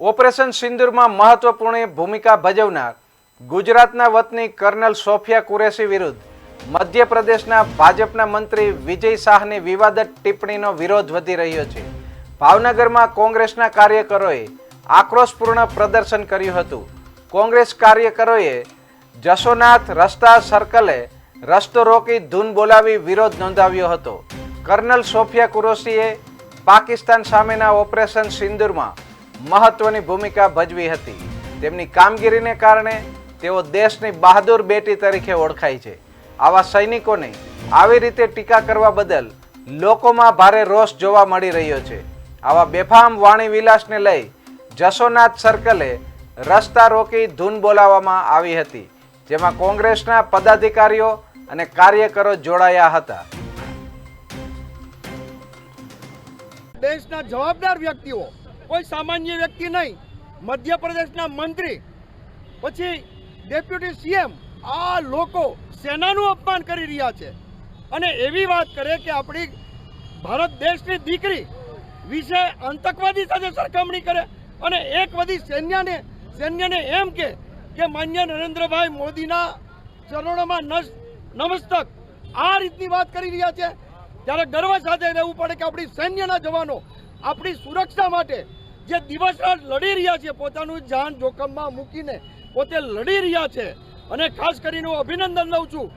Operation સિંદુરમાં મહત્વપૂર્ણ ભૂમિકા ભજવનાર ગુજરાતના વતની કર્નલ સોફિયા કુરેશી વિરુદ્ધ મધ્યપ્રદેશના ભાજપના મંત્રી વિજય શાહની વિવાદત ટિપ્પણીનો વિરોધ વધી રહ્યો છે. ભાવનગરમાં કોંગ્રેસના કાર્યકરોએ આક્રોશપૂર્ણ પ્રદર્શન કર્યું હતું. કોંગ્રેસ કાર્યકરોએ જશોનાથ રસ્તા સર્કલે રસ્તો રોકી ધૂન બોલાવી વિરોધ નોંધાવ્યો હતો. કર્નલ સોફિયા કુરેશીએ પાકિસ્તાન સામેના ઓપરેશન સિંદુરમાં મહત્વની ભૂમિકા ભજવી હતી. તેમની કામગીરીને કારણે તેઓ દેશની બહાદુર બેટી તરીકે ઓળખાય છે. આવા સૈનિકોને આવી રીતે ટીકા કરવા બદલ લોકોમાં ભારે રોષ જોવા મળી રહ્યો છે. આવા બેફામ વાણી વિલાસને લઈ જશોનાથ સર્કલે રસ્તા રોકી ધૂન બોલાવવામાં આવી હતી, જેમાં કોંગ્રેસના પદાધિકારીઓ અને કાર્યકરો જોડાયા હતા. દેશના જવાબદાર વ્યક્તિઓ કોઈ સામાન્ય વ્યક્તિ નહીં. મધ્યપ્રદેશના મંત્રી, પછી ડેપ્યુટી સીએમ, આ લોકો સેનાનું અપમાન કરી રહ્યા છે. અને એવી વાત કરે કે આપણી ભારત દેશની દીકરી વિશે આતંકવાદી સાથે સરખામણી કરે અને એક બધી સૈન્યને સૈન્યને એમ કે કે માન્ય નરેન્દ્રભાઈ મોદીના ચરણોમાં નમસ્તક આ રીતની વાત કરી રહ્યા છે. ત્યારે ગર્વ સાથે રહેવું પડે કે આપણી સૈન્યના જવાનો આપણી સુરક્ષા માટે જે દિવસ રાત લડી રહ્યા છે, પોતાનું જાન જોખમમાં મૂકીને પોતે લડી રહ્યા છે. અને ખાસ કરીને હું અભિનંદન લઉં છું.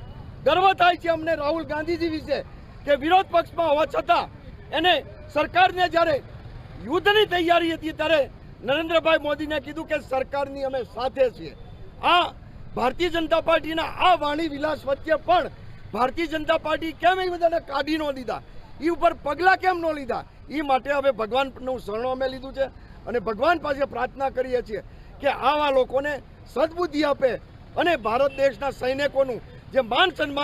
ગર્વ થાય છે અમને રાહુલ ગાંધીજી વિશે કે વિરોધ પક્ષમાં હોવા છતાં એને સરકારને જ્યારે યુદ્ધની તૈયારી હતી ત્યારે નરેન્દ્રભાઈ મોદીને કીધું કે સરકારની અમે સાથે છીએ. આ ભારતીય જનતા પાર્ટીના આ વાણી વિલાસ વચ્ચે પણ ભારતીય જનતા પાર્ટી કેમ એ બધાને કાઢી ન લીધા એ ઉપર પગલાં કેમ ન લીધા? એ માટે હવે ભગવાનનું શરણો અમે લીધું છે અને ભગવાન પાસે પ્રાર્થના કરીએ છીએ કે આવા લોકોને સદબુદ્ધિ આપે અને ભારત દેશના સૈનિકોનું જે માન સન્માન